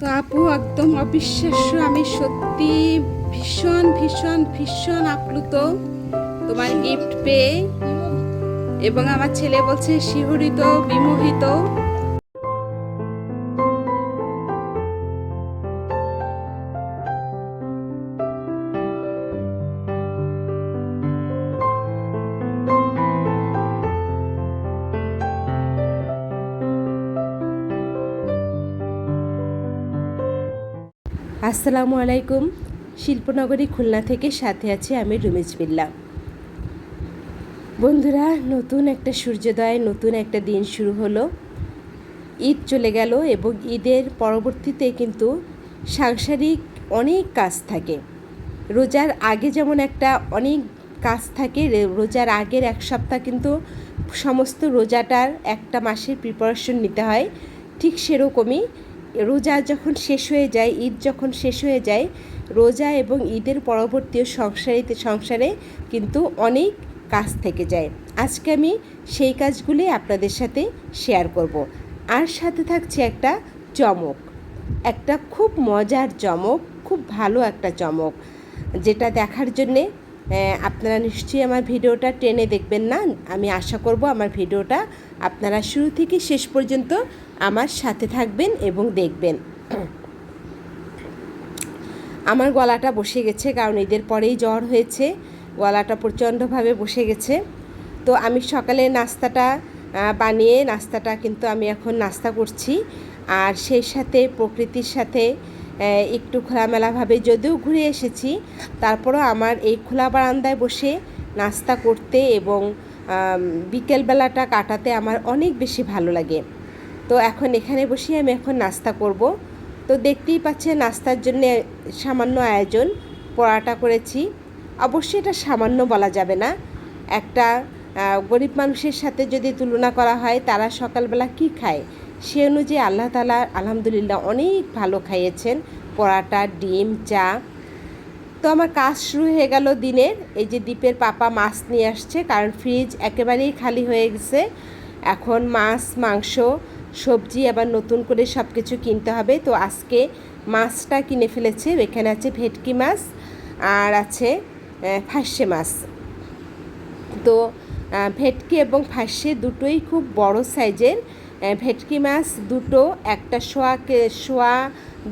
তো আপু, একদম অবিশ্বাস্য, আমি সত্যি ভীষণ ভীষণ ভীষণ আপ্লুত তোমার গিফট পেয়ে। এবং আমার ছেলে বলছে, শিহরিত, বিমোহিত। আসসালামু আলাইকুম। শিল্পনগরী খুলনা থেকে সাথে আছি আমি রুমিজ বিল্লা। বন্ধুরা, নতুন একটা সূর্যোদয়, নতুন একটা দিন শুরু হলো। ঈদ চলে গেল এবং ঈদের পরবর্তীতে কিন্তু সাংসারিক অনেক কাজ থাকে। রোজার আগে যেমন একটা অনেক কাজ থাকে রোজার আগের এক সপ্তাহ কিন্তু সমস্ত রোজাটার একটা মাসের প্রিপারেশন নিতে হয়। ঠিক সেরকমই রোজা যখন শেষ হয়ে যায়, ঈদ যখন শেষ হয়ে যায়, রোজা এবং ঈদের পরবর্তী সংসারিতে, সংসারে কিন্তু অনেক কাজ থেকে যায়। আজকে আমি সেই কাজগুলি আপনাদের সাথে শেয়ার করব। আর সাথে থাকছে একটা চমক। একটা খুব মজার চমক, খুব ভালো একটা চমক, যেটা দেখার জন্যে আপনারা নিশ্চয়ই আমার ভিডিওটা টেনে দেখবেন না। আমি আশা করব আমার ভিডিওটা আপনারা শুরু থেকে শেষ পর্যন্ত আমার সাথে থাকবেন এবং দেখবেন। আমার গলাটা বসে গেছে, কারণ ঈদের পরেই জ্বর হয়েছে। গলাটা প্রচণ্ডভাবে বসে গেছে। তো আমি সকালে নাস্তাটা বানিয়ে নাস্তাটা কিন্তু আমি এখন নাস্তা করছি। আর সেই সাথে প্রকৃতির সাথে একটু খোলামেলাভাবে যদিও ঘুরে এসেছি, তারপরও আমার এই খোলা বারান্দায় বসে নাস্তা করতে এবং বিকেলবেলাটা কাটাতে আমার অনেক বেশি ভালো লাগে। তো এখন এখানে বসে আমি এখন নাস্তা করব। তো দেখতেই পাচ্ছেন নাস্তার জন্য সামান্য আয়োজন, পরাটা করেছি। অবশ্যই এটা সামান্য বলা যাবে না। একটা গরিব মানুষের সাথে যদি তুলনা করা হয়, তারা সকালবেলা কি খায়? সে অনুযায়ী আল্লাহ তালা আলহামদুলিল্লাহ অনেক ভালো খাইয়েছেন। পরাটা, ডিম, চা তো আমার কাজ শুরু হয়ে গেল দিনের। এই যে দ্বীপের পাপা মাছ নিয়ে আসছে, কারণ ফ্রিজ একেবারেই খালি হয়ে গেছে। এখন মাছ, মাংস, সবজি, আবার নতুন করে সব কিছু কিনতে হবে। তো আজকে মাছটা কিনে ফেলেছে। এখানে আছে ভেটকি মাছ আর আছে ফাঁসে মাছ। তো ভেটকি এবং ফাঁসে দুটোই খুব বড় সাইজের। ভেটকি মাছ দুটো, একটা সোয়া কে, সোয়া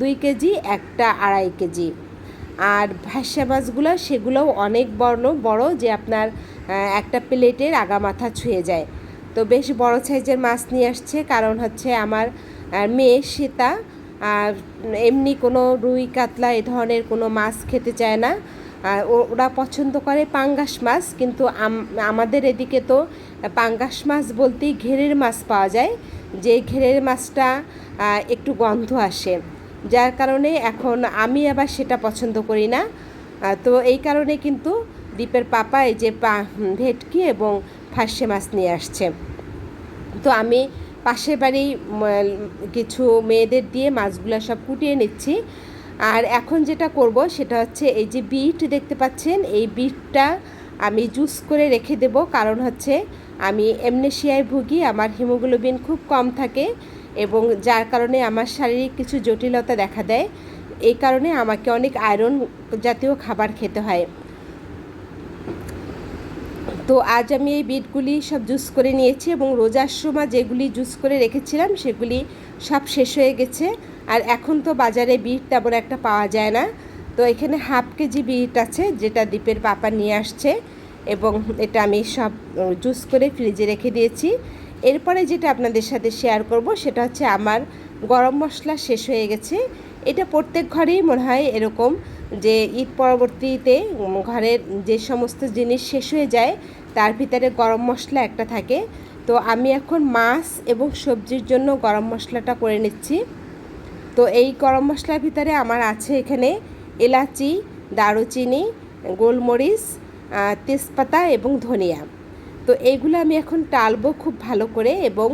দুই কেজি, একটা আড়াই কেজি। আর ভাসা মাছগুলো সেগুলোও অনেক বড় বড় যে আপনার একটা প্লেটের আগা মাথা ছুঁয়ে যায়। তো বেশ বড় সাইজের মাছ নিয়ে আসছে, কারণ হচ্ছে আমার মেয়ে সীতা, আর এমনি কোনো রুই, কাতলা এ ধরনের কোনো মাছ খেতে চায় না। ওরা পছন্দ করে পাঙ্গাস মাছ, কিন্তু আমাদের এদিকে তো পাঙ্গাস মাছ বলতেই ঘেরের মাছ পাওয়া যায়। যে ঘেরের মাছটা একটু গন্ধ আসে। যার কারণে এখন আমি আবার সেটা পছন্দ করি না। তো এই কারণে কিন্তু দ্বীপের পাপা এই যে পা ভেটকি এবং ফাঁসে মাছ নিয়ে আসছে। তো আমি পাশের বাড়ি কিছু মেয়েদের দিয়ে মাছগুলো সব কুটিয়ে নিচ্ছি। আর এখন যেটা করব সেটা হচ্ছে এই যে বিট দেখতে পাচ্ছেন, এই বিটটা আমি জুস করে রেখে দেব। কারণ হচ্ছে আমি এমনেশিয়ায় ভুগি, আমার হিমোগ্লোবিন খুব কম থাকে। এবং যার কারণে আমার শারীরিক কিছু জটিলতা দেখা দেয়। এই কারণে আমাকে অনেক আয়রন জাতীয় খাবার খেতে হয়। তো আজ আমি এই বিটগুলি সব জুস করে নিয়েছি এবং রোজার সময় যেগুলি জুস করে রেখেছিলাম, সেগুলি সব শেষ হয়ে গেছে। আর এখন তো বাজারে বিট তেমন একটা পাওয়া যায় না। তো এখানে হাফ কেজি বিট আছে, যেটা দ্বীপের পাপা নিয়ে আসছে এবং এটা আমি সব জুস করে ফ্রিজে রেখে দিয়েছি। এরপরে যেটা আপনাদের সাথে শেয়ার করব, সেটা হচ্ছে আমার গরম মশলা শেষ হয়ে গেছে। এটা প্রত্যেক ঘরেই মনে হয় এরকম যে ঈদ পরবর্তীতে ঘরের যে সমস্ত জিনিস শেষ হয়ে যায়, তার ভিতরে গরম মশলা একটা থাকে। তো আমি এখন মাছ এবং সবজির জন্য গরম মশলাটা করে নিচ্ছি। তো এই গরম মশলার ভিতরে আমার আছে এখানে এলাচি, দারুচিনি, গোলমরিচ তেজপাতা এবং ধনিয়া। তো এইগুলো আমি এখন টালবো খুব ভালো করে এবং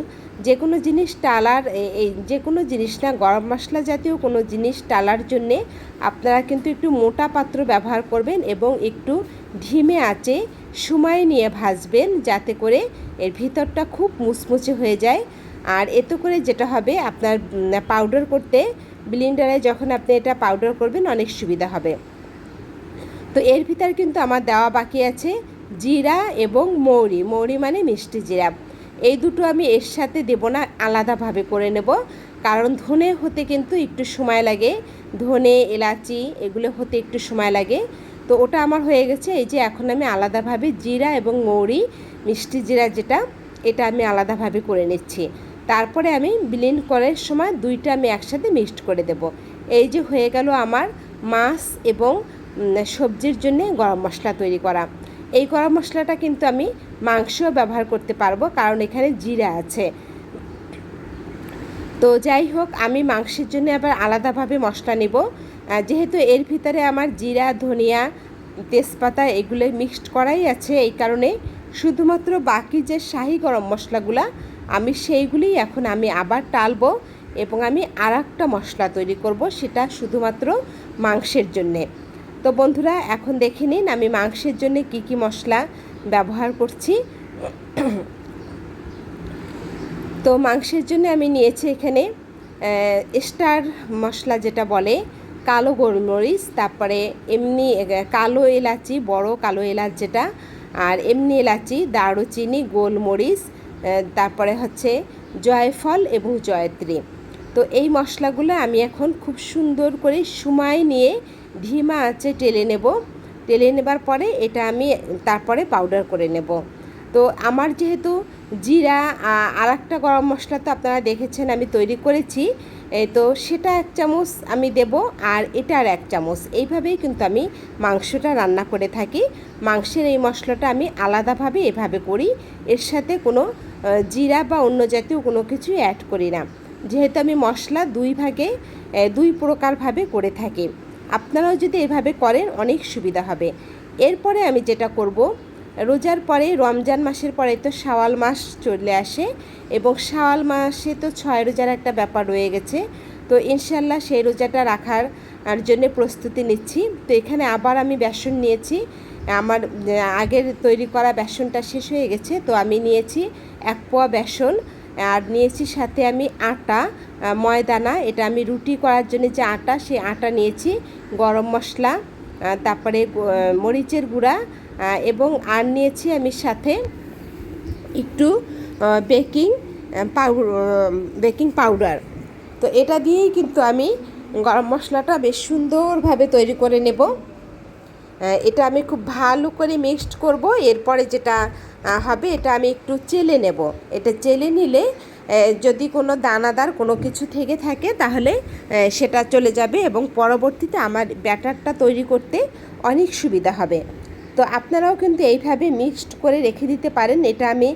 যে কোনো জিনিস টালার এই যে কোনো জিনিস না, গরম মশলা জাতীয় কোনো জিনিস টালার জন্যে আপনারা কিন্তু একটু মোটা পাত্র ব্যবহার করবেন এবং একটু ধিমে আঁচে সময় নিয়ে ভাজবেন যাতে করে এর ভিতরটা খুব মুচমুচে হয়ে যায়। আর এতে করে যেটা হবে, আপনার পাউডার করতে ব্লিন্ডারে যখন আপনি এটা পাউডার করবেন অনেক সুবিধা হবে। তো এর ভিতর কিন্তু আমার দেওয়া বাকি আছে। জিরা এবং মৌরি। মৌরি মানে মিষ্টি জিরা। এই দুটো আমি এর সাথে দেব না, আলাদাভাবে করে নেব। কারণ ধনে হতে কিন্তু একটু সময় লাগে। ধনে, এলাচি, এগুলো হতে একটু সময় লাগে। তো ওটা আমার হয়ে গেছে। এই যে এখন আমি আলাদাভাবে জিরা এবং মৌরি, মিষ্টি জিরা যেটা, এটা আমি আলাদাভাবে করে নিচ্ছি। তারপরে আমি ব্লেন্ড করার সময় দুইটা আমি একসাথে মিক্সড করে দেব। এই যে হয়ে গেল আমার মাছ এবং সবজির জন্য গরম মশলা তৈরি করা। এই গরম মশলাটা কিন্তু আমি মাংসও ব্যবহার করতে পারব, কারণ এখানে জিরা আছে। তো যাই হোক, আমি মাংসের জন্য আবার আলাদাভাবে মশলা নেব। যেহেতু এর ভিতরে আমার জিরা, ধনিয়া, তেজপাতা এগুলো মিক্সড করাই আছে, এই কারণে শুধুমাত্র বাকি যে শাহি গরম মশলাগুলা, আমি সেইগুলি এখন আমি আবার টালবো এবং আমি আর মশলা তৈরি করব, সেটা শুধুমাত্র মাংসের জন্যে। তো বন্ধুরা, এখন দেখে নিন আমি মাংসের জন্য কি কি মশলা ব্যবহার করছি। তো মাংসের জন্য আমি নিয়েছি এখানে স্টার মশলা যেটা বলে, কালো গোলমরিচ, তারপরে এমনি কালো এলাচি, বড় কালো এলাচ যেটা, আর এমনি এলাচি, দারুচিনি, গোলমরিচ তারপরে হচ্ছে জয়ফল এবং জয়ত্রী। তো এই মশলাগুলো আমি এখন খুব সুন্দর করে সময় নিয়ে ধিমা আছে টেলে নেব। টেলে নেবার পরে এটা আমি তারপরে পাউডার করে নেব। তো আমার যেহেতু জিরা আর একটা গরম মশলা তো আপনারা দেখেছেন আমি তৈরি করেছি। তো সেটা এক চামচ আমি দেব আর এটা আর এক চামচ। এইভাবেই কিন্তু আমি মাংসটা রান্না করে থাকি। মাংসের এই মশলাটা আমি আলাদাভাবে এভাবে করি। এর সাথে কোনো জিরা বা অন্য জাতীয় কোনো কিছু অ্যাড করি না। যেহেতু আমি মশলা দুই ভাগে দুই প্রকারভাবে করে থাকি। আপনারাও যদি এভাবে করেন, অনেক সুবিধা হবে। এরপরে আমি যেটা করব, রোজার পরে, রমজান মাসের পরে তো শাওয়াল মাস চলে আসে এবং শাওয়াল মাসে তো ছয় রোজার একটা ব্যাপার রয়ে গেছে। তো ইনশাল্লাহ সেই রোজাটা রাখার জন্য প্রস্তুতি নিচ্ছি। তো এখানে আবার আমি বেসন নিয়েছি। আমার আগের তৈরি করা বেসনটা শেষ হয়ে গেছে। তো আমি নিয়েছি এক পোয়া বেসন। আর নিয়েছি সাথে আমি আটা ময়দানা, এটা আমি রুটি করার জন্য যে আটা, সেই আটা নিয়েছি, গরম মশলা তারপরে মরিচের গুঁড়া এবং আর নিয়েছি আমি সাথে একটু বেকিং পাউডার বেকিং পাউডার। তো এটা দিয়েই কিন্তু আমি গরম মশলাটা বেশ সুন্দরভাবে তৈরি করে নেব। এটা আমি খুব ভালো করে মিক্সড করব। এরপরে যেটা হবে এটা আমি একটু চেলে নেব। এটা চেলে নিলে যদি কোনো দানাদার কোনো কিছু থেকে থাকে, তাহলে সেটা চলে যাবে এবং পরবর্তীতে আমার ব্যাটারটা তৈরি করতে অনেক সুবিধা হবে। তো আপনারাও কিন্তু এইভাবে মিক্সড করে রেখে দিতে পারেন। এটা আমি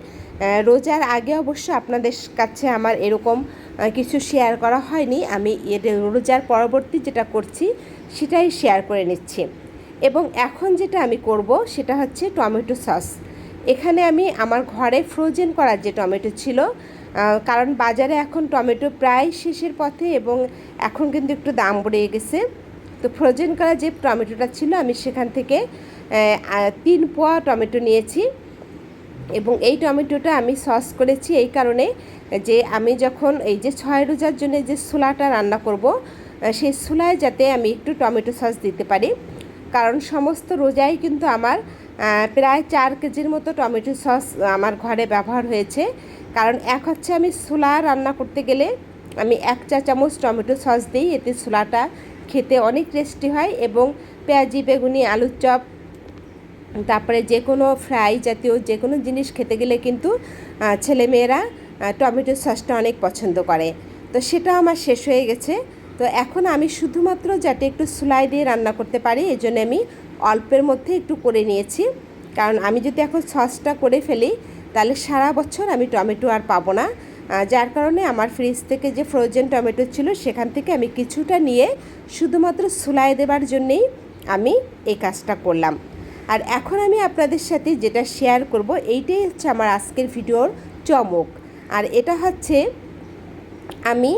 রোজার আগে অবশ্য আপনাদের কাছে আমার এরকম কিছু শেয়ার করা হয়নি। আমি রোজার পরবর্তী যেটা করছি, সেটাই শেয়ার করে নিচ্ছি। এবং এখন যেটা আমি করব সেটা হচ্ছে টমেটো সস। এখানে আমি আমার ঘরে ফ্রোজেন করার যে টমেটো ছিল কারণ বাজারে এখন টমেটো প্রায় শেষের পথে এবং এখন কিন্তু একটু দাম বেড়ে গেছে। তো ফ্রোজেন করা যে টমেটোটা ছিল আমি সেখান থেকে তিন পোয়া টমেটো নিয়েছি এবং এই টমেটোটা আমি সস করেছি এই কারণে যে আমি যখন এই যে ছয় রোজার জন্য যে ছোলাটা রান্না করব সেই ছোলায় যাতে আমি একটু টমেটো সস দিতে পারি। কারণ সমস্ত রোজাই কিন্তু আমার প্রায় চার কেজির মতো টমেটো সস আমার ঘরে ব্যবহার হয়েছে। কারণ এক হচ্ছে আমি ছোলা রান্না করতে গেলে আমি এক চা চামচ টমেটো সস দিই, এতে ছোলাটা খেতে অনেক টেস্টি হয় এবং পেঁয়াজি, বেগুনি, আলুর চপ, তারপরে যে কোনো ফ্রাই জাতীয় যে কোনো জিনিস খেতে গেলে কিন্তু ছেলেমেয়েরা টমেটো সসটা অনেক পছন্দ করে। তো সেটা আমার শেষ হয়ে গেছে। তো এখন আমি শুধুমাত্র যাতে একটু সুলাই দিয়ে রান্না করতে পারি, এই জন্য আমি অল্পের মধ্যে একটু করে নিয়েছি। কারণ আমি যদি এখন সসটা করে ফেলি, তাহলে সারা বছর আমি টমেটো আর পাবো না। যার কারণে আমার ফ্রিজ থেকে যে ফ্রোজেন টমেটো ছিল, সেখান থেকে আমি কিছুটা নিয়ে শুধুমাত্র সুলাই দেবার জন্যেই আমি এই কাজটা করলাম। আর এখন আমি আপনাদের সাথে যেটা শেয়ার করব, এইটাই হচ্ছে আমার আজকের ভিডিওর চমক। আর এটা হচ্ছে আমি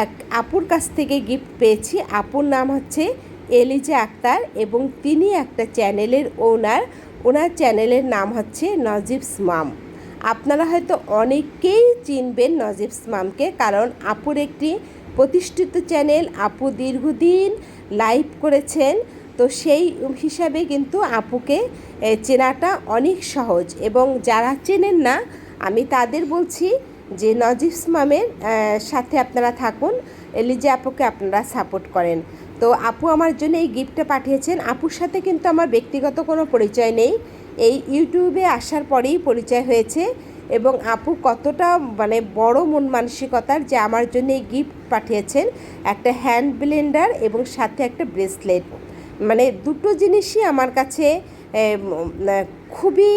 এক আপুর কাছ থেকে গিফট পেয়েছি। আপুর নাম হচ্ছে এলিজা আক্তার এবং তিনি একটা চ্যানেলের ওনার। ওনার চ্যানেলের নাম হচ্ছে নজিবস মাম। আপনারা হয়তো অনেকেই চিনবেন নজিবস মামকে কারণ আপুর একটি প্রতিষ্ঠিত চ্যানেল, আপু দীর্ঘদিন লাইভ করেছেন। তো সেই হিসাবে কিন্তু আপুকে চেনাটা অনেক সহজ এবং যারা চেনেন না, আমি তাদের বলছি যে নজিবস মামের সাথে আপনারা থাকুন, এলিজে আপুকে আপনারা সাপোর্ট করেন। তো আপু আমার জন্য এই গিফটটা পাঠিয়েছেন। আপুর সাথে কিন্তু আমার ব্যক্তিগত কোনো পরিচয় নেই। এই ইউটিউবে আসার পরেই পরিচয় হয়েছে এবং আপু কতটা মানে বড় মন মানসিকতার যে আমার জন্য এই গিফট পাঠিয়েছেন। একটা হ্যান্ড ব্লেন্ডার এবং সাথে একটা ব্রেসলেট মানে দুটো জিনিসই আমার কাছে খুবই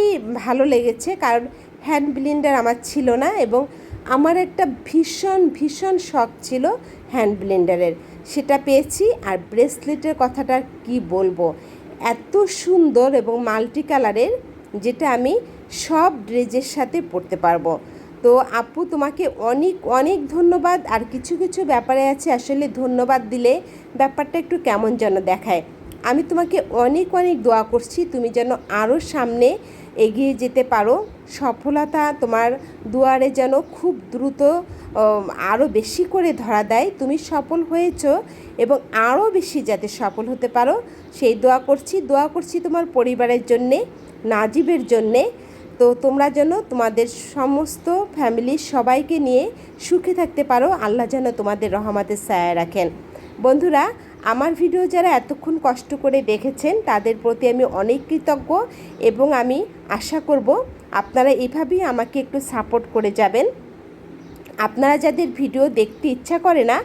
ভালো লেগেছে। কারণ হ্যান্ড ব্লেন্ডার আমার ছিল না এবং আমার একটা ভীষণ ভীষণ শখ ছিল হ্যান্ড ব্লেন্ডারের সেটা পেয়েছি আর ব্রেসলেটের কথাটা কি বলব? এত সুন্দর এবং মাল্টি কালারের যেটা আমি সব ড্রেসের সাথে পরতে পারব। তো আপু, তোমাকে অনেক অনেক ধন্যবাদ। আর কিছু কিছু ব্যাপারে আছে আসলে ধন্যবাদ দিলে ব্যাপারটা একটু কেমন যেন দেখায়। আমি তোমাকে অনেক অনেক দোয়া করছি, তুমি যেন আরও সামনে এগিয়ে যেতে পারো। সফলতা তোমার দুয়ারে যেন খুব দ্রুত আরও বেশি করে ধরা দেয়। তুমি সফল হয়েছ এবং আরও বেশি যাতে সফল হতে পারো। সেই দোয়া করছি দোয়া করছি তোমার পরিবারের জন্যে, নাজিবের জন্যে। তো তোমরা যেন তোমাদের সমস্ত ফ্যামিলির সবাইকে নিয়ে সুখে থাকতে পারো। আল্লাহ যেন তোমাদের রহমাতের ছায়া রাখেন। বন্ধুরা আমার ভিডিও যারা এতক্ষণ কষ্ট করে দেখেছেন, তাদের প্রতি আমি অনেক কৃতজ্ঞ এবং আমি আশা করব আপনারা এভাবেই আমাকে একটু সাপোর্ট করে যাবেন। আপনারা যাদের ভিডিও দেখতে ইচ্ছা করে না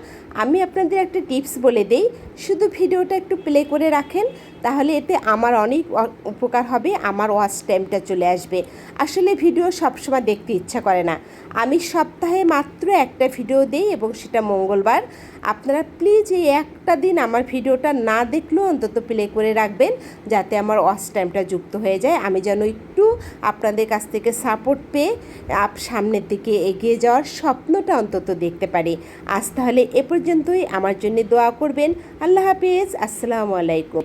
আমি আপনাদের একটা টিপস বলে দেই, শুধু ভিডিওটা একটু প্লে করে রাখেন, তাহলে এতে আমার অনেক উপকার হবে, আমার ওয়াচ টাইমটা চলে আসবে। আসলে ভিডিও সবসময় দেখতে ইচ্ছা করে না। আমি সপ্তাহে মাত্র একটা ভিডিও দিই এবং সেটা মঙ্গলবার। আপনারা প্লিজ এই একটা দিন আমার ভিডিওটা না দেখলেও অন্তত প্লে করে রাখবেন, যাতে আমার ওয়াচ টাইমটা যুক্ত হয়ে যায়। আমি যেন একটু আপনাদের কাছ থেকে সাপোর্ট পেয়ে সামনের দিকে এগিয়ে যাওয়ার স্বপ্নটা অন্তত দেখতে পারি। আজ তাহলে এ পর্যন্তই। আমার জন্য দোয়া করবেন। আল্লাহ হাফিজ। আসসালামু আলাইকুম।